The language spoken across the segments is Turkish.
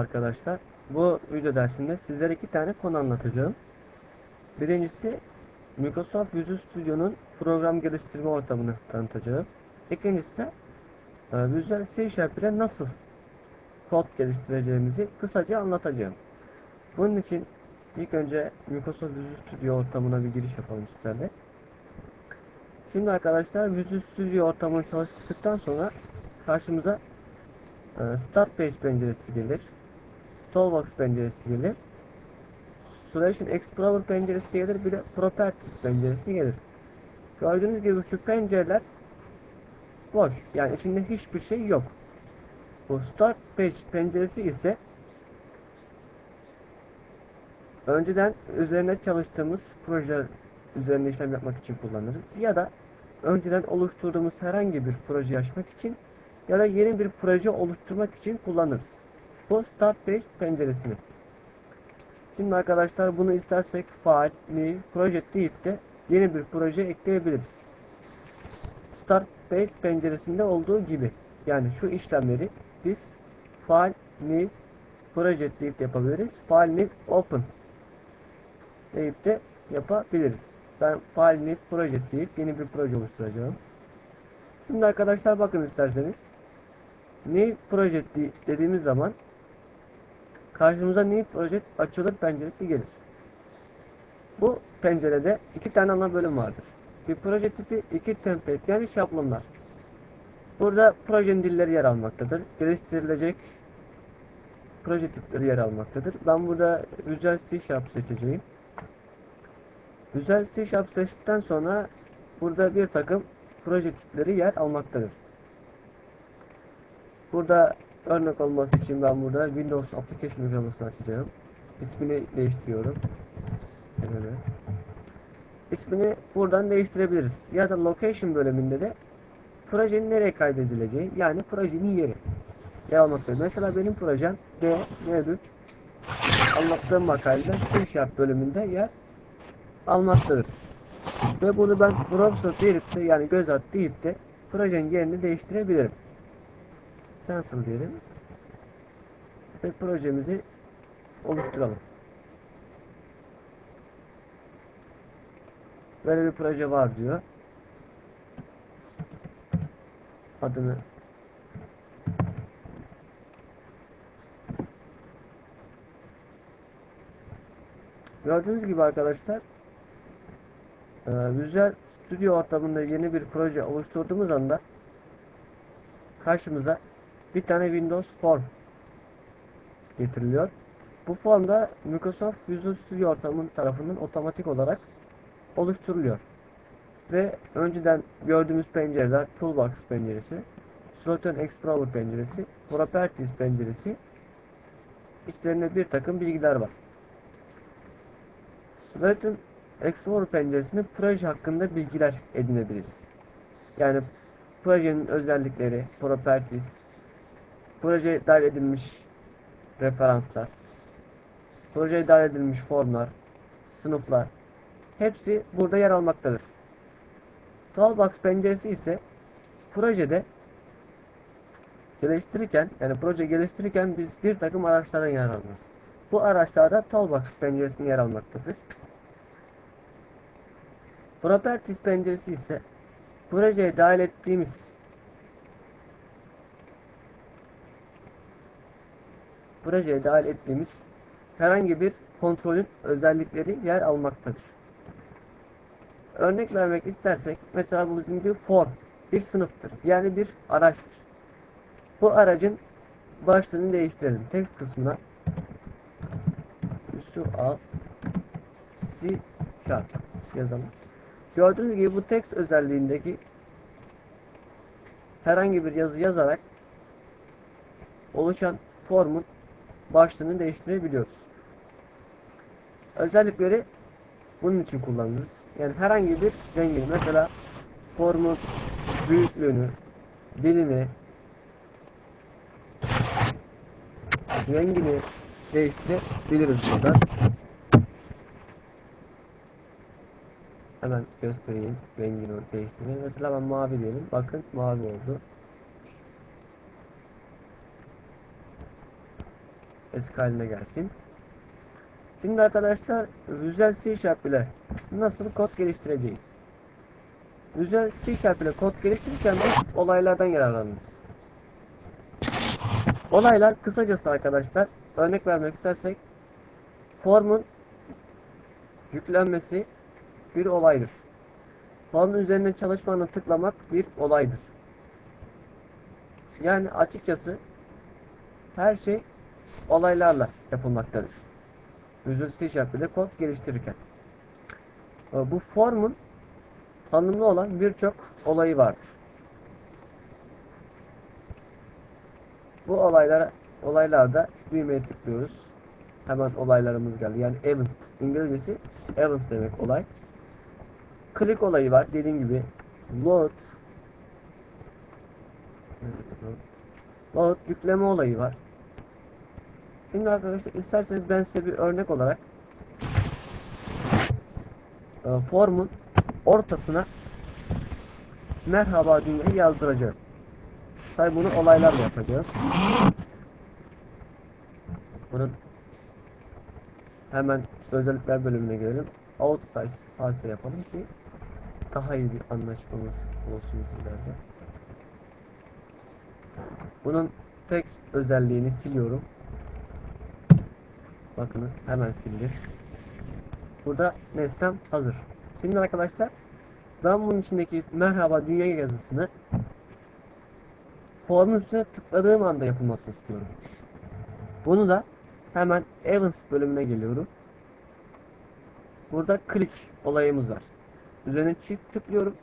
Arkadaşlar bu video dersinde sizlere iki tane konu anlatacağım. Birincisi Microsoft Visual Studio'nun program geliştirme ortamını tanıtacağım. İkincisi de e, Visual C Sharp ile nasıl kod geliştireceğimizi kısaca anlatacağım. Bunun için ilk önce Microsoft Visual Studio ortamına bir giriş yapalım sizlerle. Şimdi arkadaşlar Visual Studio ortamını çalıştıktan sonra karşımıza e, Start Page penceresi gelir. Toolbox penceresi gelir. Solution Explorer penceresi gelir. Bir de Properties penceresi gelir. Gördüğünüz gibi şu pencereler boş. Yani içinde hiçbir şey yok. Bu Start Page penceresi ise önceden üzerine çalıştığımız projeler üzerinde işlem yapmak için kullanırız. Ya da önceden oluşturduğumuz herhangi bir proje açmak için ya da yeni bir proje oluşturmak için kullanırız. Bu Start Page penceresini. Şimdi arkadaşlar bunu istersek File, New, Project deyip de yeni bir proje ekleyebiliriz. Start Page penceresinde olduğu gibi. Yani şu işlemleri biz File, New, Project deyip de yapabiliriz. File, New, Open deyip de yapabiliriz. Ben File, New, Project deyip yeni bir proje oluşturacağım. Şimdi arkadaşlar bakın isterseniz. New Project de- dediğimiz zaman karşımıza New Project açılır penceresi gelir. Bu pencerede iki tane ana bölüm vardır. Bir proje tipi, iki template yani şablonlar. Burada projenin dilleri yer almaktadır. Geliştirilecek proje tipleri yer almaktadır. Ben burada Visual C Sharp seçeceğim. Visual C Sharp seçtikten sonra burada bir takım proje tipleri yer almaktadır. Burada örnek olması için ben burada Windows Application uygulamasını açacağım. İsmini değiştiriyorum. Evet. İsmini buradan değiştirebiliriz. Ya da Location bölümünde de projenin nereye kaydedileceği yani projenin yeri yer almaktadır. Mesela benim projem D mevcut anlattığım makalede C Sharp bölümünde yer almaktadır. Ve bunu ben browser deyip de yani göz at deyip de projenin yerini değiştirebilirim. Cancel diyelim. Ve projemizi oluşturalım. Böyle bir proje var diyor. Adını Gördüğünüz gibi arkadaşlar e, Visual Studio ortamında yeni bir proje oluşturduğumuz anda karşımıza bir tane Windows Form getiriliyor. Bu form da Microsoft Visual Studio ortamının tarafından otomatik olarak oluşturuluyor. Ve önceden gördüğümüz pencereler Toolbox penceresi, Solution Explorer penceresi, Properties penceresi içlerinde bir takım bilgiler var. Solution Explorer penceresinde proje hakkında bilgiler edinebiliriz. Yani projenin özellikleri, properties, projeye dahil edilmiş referanslar, projeye dahil edilmiş formlar, sınıflar hepsi burada yer almaktadır. Toolbox penceresi ise projede geliştirirken yani proje geliştirirken biz bir takım araçlardan yer alırız. Bu araçlarda Toolbox penceresinde yer almaktadır. Properties penceresi ise projeye dahil ettiğimiz projeye dahil ettiğimiz herhangi bir kontrolün özellikleri yer almaktadır. Örnek vermek istersek mesela bu bizim bir form, bir sınıftır. Yani bir araçtır. Bu aracın başlığını değiştirelim. Text kısmına şu al C sharp yazalım. Gördüğünüz gibi bu text özelliğindeki herhangi bir yazı yazarak oluşan formun başlığını değiştirebiliyoruz. Özellikleri bunun için kullanırız. Yani herhangi bir rengini mesela formun büyüklüğünü, dilini, rengini değiştirebiliriz burada. Hemen göstereyim rengini değiştirmeyi. Mesela ben mavi diyelim. Bakın mavi oldu. Eski haline gelsin. Şimdi arkadaşlar Visual C Sharp ile nasıl kod geliştireceğiz? Visual C Sharp ile kod geliştirirken biz olaylardan yararlanırız. Olaylar kısacası arkadaşlar örnek vermek istersek formun yüklenmesi bir olaydır. Formun üzerinde çalışmanı tıklamak bir olaydır. Yani açıkçası her şey olaylarla yapılmaktadır. Visual C Sharp ile kod geliştirirken. Bu formun tanımlı olan birçok olayı vardır. Bu olaylara olaylarda şu düğmeye tıklıyoruz. Hemen olaylarımız geldi. Yani event. İngilizcesi event demek olay. Click olayı var. Dediğim gibi load load yükleme olayı var. Şimdi arkadaşlar isterseniz ben size bir örnek olarak e, formun ortasına merhaba dünyayı yazdıracağım. Tabi bunu olaylarla yapacağız. Bunun hemen özellikler bölümüne gelelim. Out size yapalım ki daha iyi bir anlaşmamız olsun sizlerde. Bunun text özelliğini siliyorum. Bakınız hemen sildi. Burada nesnem hazır. Şimdi arkadaşlar ben bunun içindeki merhaba dünya yazısını formun üstüne tıkladığım anda yapılmasını istiyorum. Bunu da hemen Events bölümüne geliyorum. Burada click olayımız var. Üzerine çift tıklıyorum.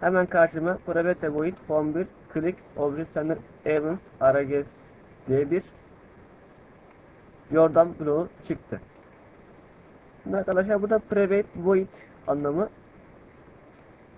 Hemen karşıma Private Void Form 1 Click Object Center Events Arages diye bir yordam bloğu çıktı. Şimdi arkadaşlar burada Private Void anlamı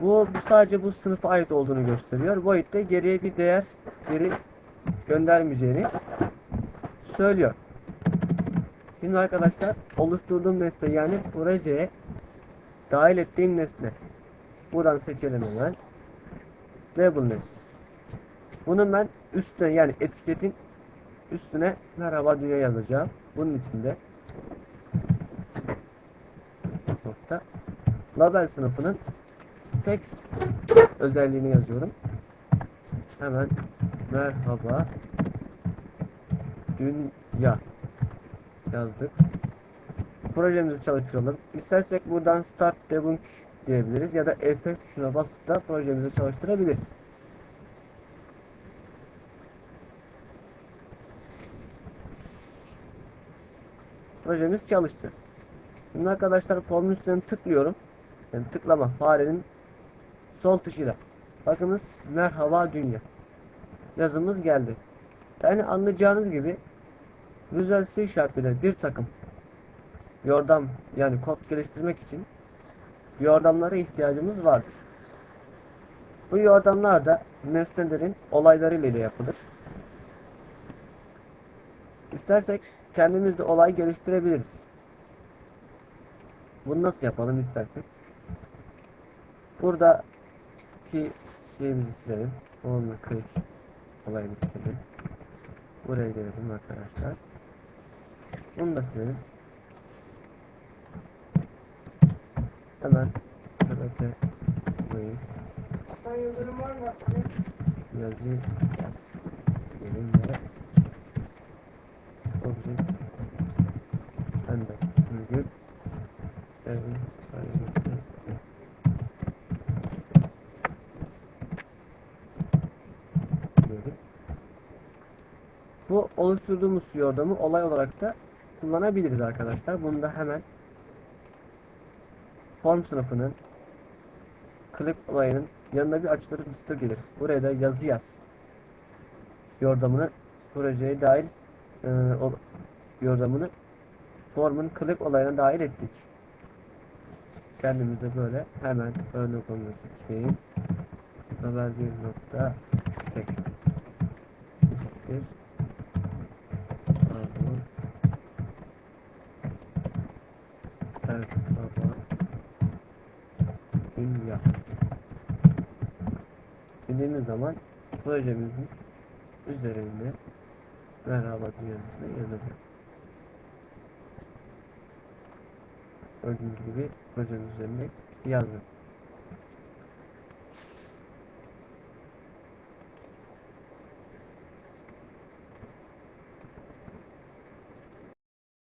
bu sadece bu sınıfa ait olduğunu gösteriyor. Void de geriye bir değer geri göndermeyeceğini söylüyor. Şimdi arkadaşlar oluşturduğum nesne yani projeye dahil ettiğim nesne. Buradan seçelim hemen. Label nesnesi. Bunun ben üstüne yani etiketin üstüne merhaba dünya yazacağım. Bunun içinde nokta label sınıfının text özelliğini yazıyorum. Hemen merhaba dünya yazdık. Projemizi çalıştıralım. İstersek buradan start debug diyebiliriz ya da F5 tuşuna basıp da projemizi çalıştırabiliriz. Projemiz çalıştı. Şimdi arkadaşlar formun üstüne tıklıyorum. Yani tıklama farenin sol tuşuyla. Bakınız merhaba dünya. Yazımız geldi. Yani anlayacağınız gibi Visual C Sharp ile bir takım yordam yani kod geliştirmek için yordamlara ihtiyacımız vardır. Bu yordamlar da nesnelerin olayları ile yapılır. İstersek kendimiz de olay geliştirebiliriz. Bunu nasıl yapalım istersek? Buradaki şeyimizi silelim. Onunla click olayını silelim. Buraya gelelim arkadaşlar. Bunu da silelim. Hemen şöyle koyayım. Hasan Yıldırım var mı? Yazı yaz. Diyelim ve Oluşturduğumuz yordamı olay olarak da kullanabiliriz arkadaşlar. Bunu da hemen form sınıfının click olayının yanına bir açılır liste gelir. Buraya da yazı yaz. Yordamını projeye dahil e, o, yordamını formun click olayına dahil ettik. Kendimize böyle hemen örnek olması seçeyim. Haber bir nokta text eşittir. Dünya. Dediğimiz zaman projemizin üzerinde merhaba yazısı yazılıyor. Gördüğünüz gibi projenin üzerinde yazdım.